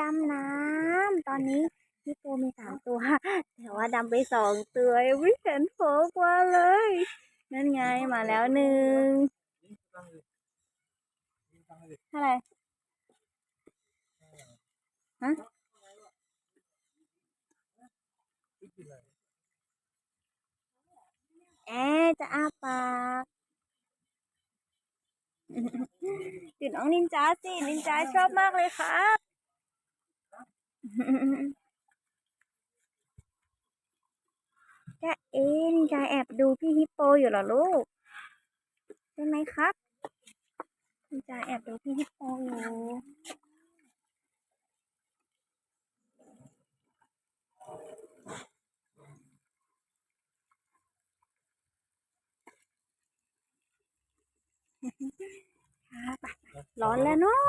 ดำน้ำตอนนี้ฮิปโปมีสามตัว แต่ว่าดำไปสองตัวยังไม่เห็นโผล่าเลย นั่นไงมาแล้วหนึ่งเท่าไรฮะแอจะอ้าปากติดน้องนินจาสินินจาชอบมากเลยครับ จะเอ็นจาแอบดูพี่ฮิปโปอยู่เหรอลูก ใช่ไหมครับนินจาแอบดูพี่ฮิปโปอยู่ครับร้อนแล้วเนาะ